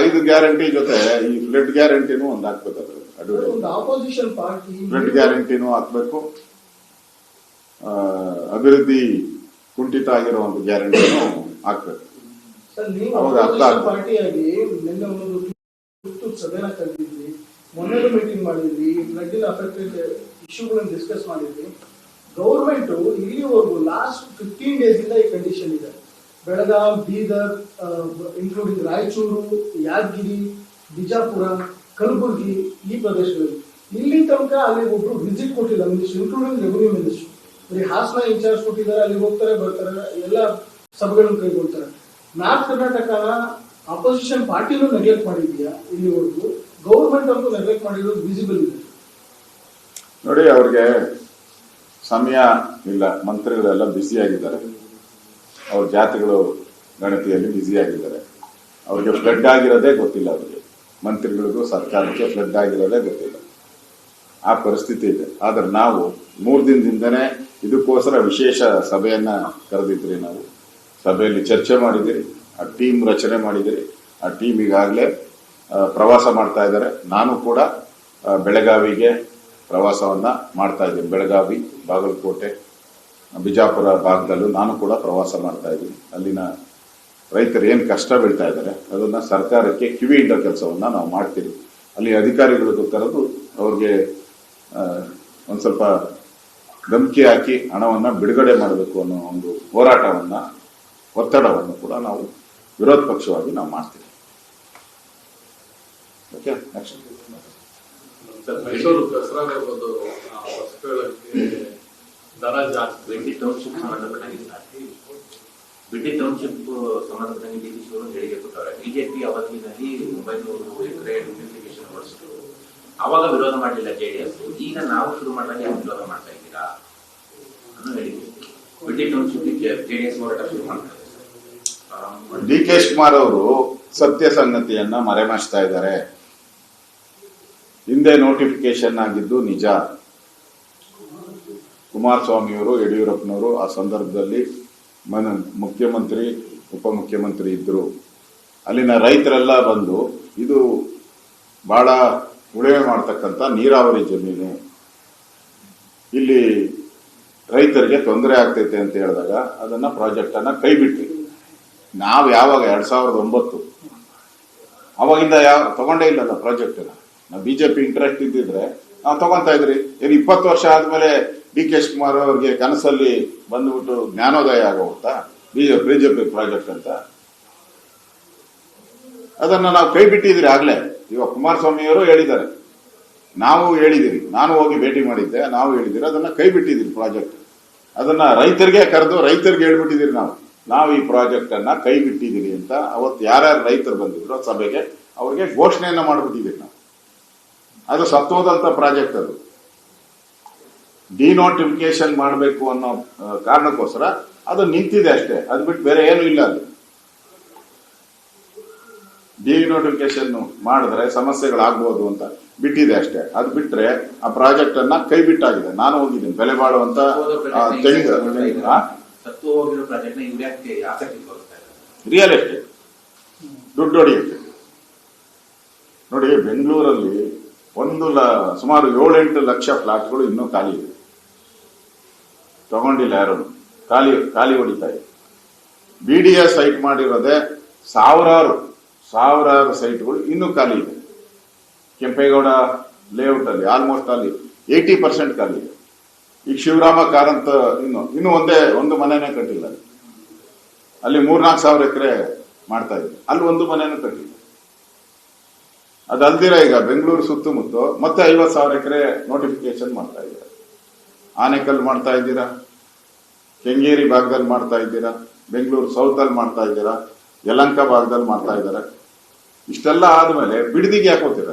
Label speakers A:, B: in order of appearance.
A: ಐದು ಗ್ಯಾರಂಟಿ ಜೊತೆ ಈ ಫ್ಲಡ್ ಗ್ಯಾರಂಟಿನೂ ಒಂದು ಹಾಕ್ಬೇಕು ಅದ್ರ ಅಡ್ವರ್ಟೈಸ್
B: ಒಂದು ಆಪೋಸಿಷನ್ ಪಾರ್ಟಿ
A: ಫ್ಲಡ್ ಗ್ಯಾರಂಟಿನೂ ಹಾಕ್ಬೇಕು. ಅಭಿವೃದ್ಧಿ ಕುಂಠಿತ ಆಗಿರೋ ಒಂದು ಗ್ಯಾರಂಟಿನೂ ಹಾಕ್ಬೇಕು.
B: ಸರ್ ನೀವು
A: ಅವಾಗ ಅರ್ಥ.
B: ಪಾರ್ಟಿಯಾಗಿ ನಿನ್ನೆ ಒಂದು ಸಭೆನ ಕರೆದಿದ್ವಿ ಮೊನ್ನೆ ಮೀಟಿಂಗ್ ಮಾಡಿದ್ವಿ ಫ್ಲಡ್ ಅಫೆಕ್ಟೆಡ್ ಇಶ್ಯೂಗಳನ್ನು ಡಿಸ್ಕಸ್ ಮಾಡಿದ್ವಿ ಗೌರ್ಮೆಂಟ್ ಇಲ್ಲಿವರೆಗೂ ಲಾಸ್ಟ್ ಫಿಫ್ಟೀನ್ ಡೇಸ್ ಇಂದ ಈ ಕಂಡೀಷನ್ ಇದೆ. ಬೆಳಗಾಂ, ಬೀದರ್ ಇನ್ಕ್ಲೂಡಿಂಗ್ ರಾಯಚೂರು, ಯಾದಗಿರಿ, ಬಿಜಾಪುರ, ಕಲಬುರಗಿ ಈ ಪ್ರದೇಶಗಳಲ್ಲಿ. ಇಲ್ಲಿ ತನಕ ಅಲ್ಲಿ ಒಬ್ರು ವಿಸಿಟ್ ಕೊಟ್ಟಿಲ್ಲ. ಮಿನಿಸ್ಟರ್ ಇನ್ಕ್ಲೂಡಿಂಗ್ ರೆವಿನ್ಯೂ ಮಿನಿಸ್ಟರ್ ಬರೀ ಹಾಸನ ಇನ್ಚಾರ್ಜ್ ಕೊಟ್ಟಿದ್ದಾರೆ, ಅಲ್ಲಿ ಹೋಗ್ತಾರೆ, ಬರ್ತಾರೆ, ಎಲ್ಲ ಸಭೆಗಳನ್ನು ಕೈಗೊಳ್ತಾರೆ. ನಾರ್ತ್ ಕರ್ನಾಟಕನ ಅಪೋಸಿಷನ್ ಪಾರ್ಟಿನೂ ನೆಗ್ಲೆಕ್ಟ್ ಮಾಡಿದ್ಯಾ ಇಲ್ಲಿವರೆಗೂ? ಗೌರ್ಮೆಂಟ್ ಅಂತೂ ನೆಗ್ಲೆಕ್ಟ್ ಮಾಡಿರೋದು ವಿಸಿಬಲ್ ಇದೆ.
A: ನೋಡಿ, ಅವ್ರಿಗೆ ಸಮಯ ಇಲ್ಲ. ಮಂತ್ರಿಗಳೆಲ್ಲ ಬ್ಯುಸಿ ಆಗಿದ್ದಾರೆ. ಅವ್ರ ಜಾತಿಗಳು ಗಣತಿಯಲ್ಲಿ ಬ್ಯುಸಿ ಆಗಿದ್ದಾರೆ. ಅವ್ರಿಗೆ ಫ್ಲಡ್ ಆಗಿರೋದೇ ಗೊತ್ತಿಲ್ಲ ಅವರಿಗೆ. ಮಂತ್ರಿಗಳಿಗೂ ಸರ್ಕಾರಕ್ಕೆ ಫ್ಲಡ್ ಆಗಿರೋದೇ ಗೊತ್ತಿಲ್ಲ. ಆ ಪರಿಸ್ಥಿತಿ ಇದೆ. ಆದರೆ ನಾವು ಮೂರು ದಿನದಿಂದನೇ ಇದಕ್ಕೋಸ್ಕರ ವಿಶೇಷ ಸಭೆಯನ್ನ ಕರೆದಿದ್ರಿ ನಾವು. ಸಭೆಯಲ್ಲಿ ಚರ್ಚೆ ಮಾಡಿದಿರಿ, ಆ ಟೀಮ್ ರಚನೆ ಮಾಡಿದಿರಿ. ಆ ಟೀಮ್ ಈಗಾಗಲೇ ಪ್ರವಾಸ ಮಾಡ್ತಾ ಇದ್ದಾರೆ. ನಾನು ಕೂಡ ಬೆಳಗಾವಿಗೆ ಪ್ರವಾಸವನ್ನ ಮಾಡ್ತಾ ಇದ್ದೀನಿ. ಬೆಳಗಾವಿ, ಬಾಗಲಕೋಟೆ ಬಿಜಾಪುರ ಭಾಗದಲ್ಲೂ ನಾನು ಕೂಡ ಪ್ರವಾಸ ಮಾಡ್ತಾ ಇದ್ದೀನಿ. ಅಲ್ಲಿನ ರೈತರು ಏನು ಕಷ್ಟ ಬೀಳ್ತಾ ಇದ್ದಾರೆ ಅದನ್ನ ಸರ್ಕಾರಕ್ಕೆ ಕಿವಿ ಇಡೋ ಕೆಲಸವನ್ನ ನಾವು ಮಾಡ್ತೀವಿ. ಅಲ್ಲಿ ಅಧಿಕಾರಿಗಳಿಗೂ ಕರೆದು ಅವ್ರಿಗೆ ಒಂದು ಸ್ವಲ್ಪ ಧಮಕಿ ಹಾಕಿ ಹಣವನ್ನ ಬಿಡುಗಡೆ ಮಾಡಬೇಕು ಅನ್ನೋ ಒಂದು ಹೋರಾಟವನ್ನ ಒತ್ತಡವನ್ನು ಕೂಡ ನಾವು ವಿರೋಧ ಪಕ್ಷವಾಗಿ ನಾವು ಮಾಡ್ತೀವಿ. ಓಕೆ ನೆಕ್ಸ್ಟ್
C: ಸರ್, ಮೈಸೂರು ದಸರಾಗೆ ಒಂದು ಆ, ವಸ್ತುಗಳಿಗೆ ದರ ಜಾಸ್ತಿ
D: ಬಿಡ್ಡಿ ಟೌನ್ಶಿಪ್ ಸಂಬಂಧಪಟ್ಟಂಗಿಲ್ಲ ಬಿಡ್ಡಿ ಟೌನ್ಶಿಪ್ ಸಂಬಂಧಪಟ್ಟಂಗೆ ಡಿ ಸಿ ಅವರು ಹೇಳಿಕೆ ಕೊಟ್ಟವ್ರೆ. ಬಿಜೆಪಿ ಅವತ್ತಿನಲ್ಲಿ ಒಂಬೈನೂರು ಎಕರೆ ಡಿಫಿಕೇಶನ್ ಹೊಡಿಸಿದ್ರು ಅವಾಗ ವಿರೋಧ ಮಾಡಲಿಲ್ಲ ಎಸ್. ಈಗ ನಾವು ಶುರು ಮಾಡಿದಾಗ ಯಾಕೆ ವಿರೋಧ ಮಾಡ್ತಾ ಇದ್ದೀರಾ? ಅನ್ನೋ ಹೇಳಿಕೆ ಬಿಡ್ಡಿ ಟೌನ್ಶಿಪ್ ಜೆಡಿಎಸ್ ಹೋರಾಟ ಶುರು ಮಾಡ್ತಾರೆ.
A: ಡಿ ಕೆ ಶಿವಕುಮಾರ್ ಅವರು ಸತ್ಯ ಸಂಗತಿಯನ್ನ ಮರೆಮಾಚ್ತಾ ಇದ್ದಾರೆ. ಹಿಂದೆ ನೋಟಿಫಿಕೇಶನ್ ಆಗಿದ್ದು ನಿಜ. ಕುಮಾರಸ್ವಾಮಿಯವರು, ಯಡಿಯೂರಪ್ಪನವರು ಆ ಸಂದರ್ಭದಲ್ಲಿ ಮನ, ಮುಖ್ಯಮಂತ್ರಿ, ಉಪಮುಖ್ಯಮಂತ್ರಿ ಇದ್ದರು ಅಲ್ಲಿನ ರೈತರೆಲ್ಲ ಬಂದು, ಇದು ಬಹಳ ಉಳುಮೆ ಮಾಡ್ತಕ್ಕಂಥ ನೀರಾವರಿ ಜಮೀನು. ಇಲ್ಲಿ ರೈತರಿಗೆ ತೊಂದರೆ ಆಗ್ತೈತೆ ಅಂತ ಹೇಳಿದಾಗ ಅದನ್ನು ಪ್ರಾಜೆಕ್ಟನ್ನು ಕೈ ಬಿಟ್ವಿ. ನಾವು ಯಾವಾಗ ಎರಡು ಸಾವಿರದ ಒಂಬತ್ತು, ಅವಾಗಿಂದ ಯಾವ ತಗೊಂಡೇ ಇಲ್ಲಲ್ಲ ಪ್ರಾಜೆಕ್ಟ್ ನಾವು ಬಿಜೆಪಿ ಇಂಟ್ರೆಸ್ಟ್ ಇದ್ದಿದ್ರೆ ನಾವು ತೊಗೊತಾ ಇದ್ರಿ. ಏನು ಇಪ್ಪತ್ತು ವರ್ಷ ಆದ್ಮೇಲೆ ಡಿ ಕೆ ಶಿವಕುಮಾರ್ ಅವರಿಗೆ ಕನಸಲ್ಲಿ ಬಂದ್ಬಿಟ್ಟು ಜ್ಞಾನೋದಯ ಆಗೋಗುತ್ತಾ? ಬಿಜೆಪಿ ಬಿಜೆಪಿ ಪ್ರಾಜೆಕ್ಟ್ ಅಂತ. ಅದನ್ನ ನಾವು ಕೈ ಬಿಟ್ಟಿದ್ರಿ ಆಗ್ಲೇ. ಇವಾಗ ಕುಮಾರಸ್ವಾಮಿಯವರು ಹೇಳಿದ್ದಾರೆ. ನಾವು ಹೇಳಿದಿರಿ ನಾನು ಹೋಗಿ ಭೇಟಿ ಮಾಡಿದ್ದೆ, ನಾವು ಹೇಳಿದಿರಿ ಅದನ್ನ ಕೈ ಬಿಟ್ಟಿದ್ದೀರಿ ಪ್ರಾಜೆಕ್ಟ್ ಅದನ್ನ ರೈತರಿಗೆ ಕರೆದು ರೈತರಿಗೆ ಹೇಳ್ಬಿಟ್ಟಿದ್ದೀರಿ ನಾವು. ನಾವು ಈ ಪ್ರಾಜೆಕ್ಟ್ ಅನ್ನ ಕೈ ಬಿಟ್ಟಿದ್ದೀರಿ ಅಂತ ಅವತ್ತು ಯಾರ್ಯಾರು ರೈತರು ಬಂದಿದ್ರು ಸಭೆಗೆ, ಅವ್ರಿಗೆ ಘೋಷಣೆಯನ್ನ ಮಾಡ್ಬಿಟ್ಟಿದ್ದೀರಿ ನಾವು. ಅದು ಸತ್ತೋದಂತ ಪ್ರಾಜೆಕ್ಟ್ ಅದು. ಡಿನೋಟಿಫಿಕೇಶನ್ ಮಾಡಬೇಕು ಅನ್ನೋ ಕಾರಣಕ್ಕೋಸ್ಕರ ಅದು ನಿಂತಿದೆ ಅಷ್ಟೇ. ಅದು ಬಿಟ್ಟು ಬೇರೆ ಏನು ಇಲ್ಲ ಅದು. ಡಿನೋಟಿಫಿಕೇಶನ್ ಮಾಡಿದ್ರೆ ಸಮಸ್ಯೆಗಳಾಗ್ಬೋದು ಅಂತ ಬಿಟ್ಟಿದೆ ಅಷ್ಟೇ. ಅದು ಬಿಟ್ರೆ ಆ ಪ್ರಾಜೆಕ್ಟ್ ಅನ್ನ ಕೈ ಬಿಟ್ಟಾಗಿದೆ ನಾನು ಹೋಗಿದ್ದೀನಿ. ಬೆಲೆ ಬಾಳುವಂತ ತೆಂಗು ರಿಯಲ್ ಎಸ್ಟೇಟ್ ದುಡ್ಡು ಹೊಡೆಯುತ್ತೆ. ನೋಡಿ ಬೆಂಗಳೂರಲ್ಲಿ ಒಂದು ಸುಮಾರು ಏಳೆಂಟು ಲಕ್ಷ ಫ್ಲಾಟ್ಗಳು ಇನ್ನೂ ಖಾಲಿ ಇದೆ. ತಗೊಂಡಿಲ್ಲ ಯಾರು ಖಾಲಿ ಖಾಲಿ ಹೊಡಿತಾ ಇದೆ. ಬಿ ಡಿ ಎಸ್ ಸೈಟ್ ಮಾಡಿರೋದೇ ಸಾವಿರಾರು ಸಾವಿರಾರು ಸೈಟ್ಗಳು ಇನ್ನೂ ಖಾಲಿ ಇದೆ. ಕೆಂಪೇಗೌಡ ಲೇಔಟ್ ಅಲ್ಲಿ ಆಲ್ಮೋಸ್ಟ್ ಅಲ್ಲಿ ಏಯ್ಟಿ ಪರ್ಸೆಂಟ್ ಖಾಲಿ ಇದೆ. ಈಗ ಶಿವರಾಮ ಕಾರಂತ ಇನ್ನು ಇನ್ನು ಒಂದೇ, ಒಂದು ಮನೆನೇ ಕಟ್ಟಿಲ್ಲ. ಅಲ್ಲಿ. ಮೂರ್ನಾಲ್ಕು ಸಾವಿರ ಎಕರೆ ಮಾಡ್ತಾ ಇದ್ರು ಅಲ್ಲಿ ಒಂದು ಮನೆನೂ ಕಟ್ಟಿಲ್ಲ. ಅದಲ್ದಿರ ಈಗ ಬೆಂಗಳೂರು ಸುತ್ತಮುತ್ತ ಮತ್ತೆ ಐವತ್ತು ಸಾವಿರ ಎಕರೆ ನೋಟಿಫಿಕೇಶನ್ ಮಾಡ್ತಾ ಇದ್ದಾರೆ. ಆನೆಕಲ್ ಮಾಡ್ತಾ ಇದ್ದೀರಾ? ಕೆಂಗೇರಿ ಭಾಗದಲ್ಲಿ ಮಾಡ್ತಾ ಇದ್ದೀರಾ? ಬೆಂಗಳೂರು ಸೌತ್ ಅಲ್ಲಿ ಮಾಡ್ತಾ ಇದ್ದೀರಾ? ಯಲಂಕ ಭಾಗದಲ್ಲಿ ಮಾಡ್ತಾ ಇದ್ದಾರೆ? ಇಷ್ಟೆಲ್ಲ ಆದ್ಮೇಲೆ ಬಿಡದಿಗೆ ಯಾಕೆ ಹೋಗ್ತೀರ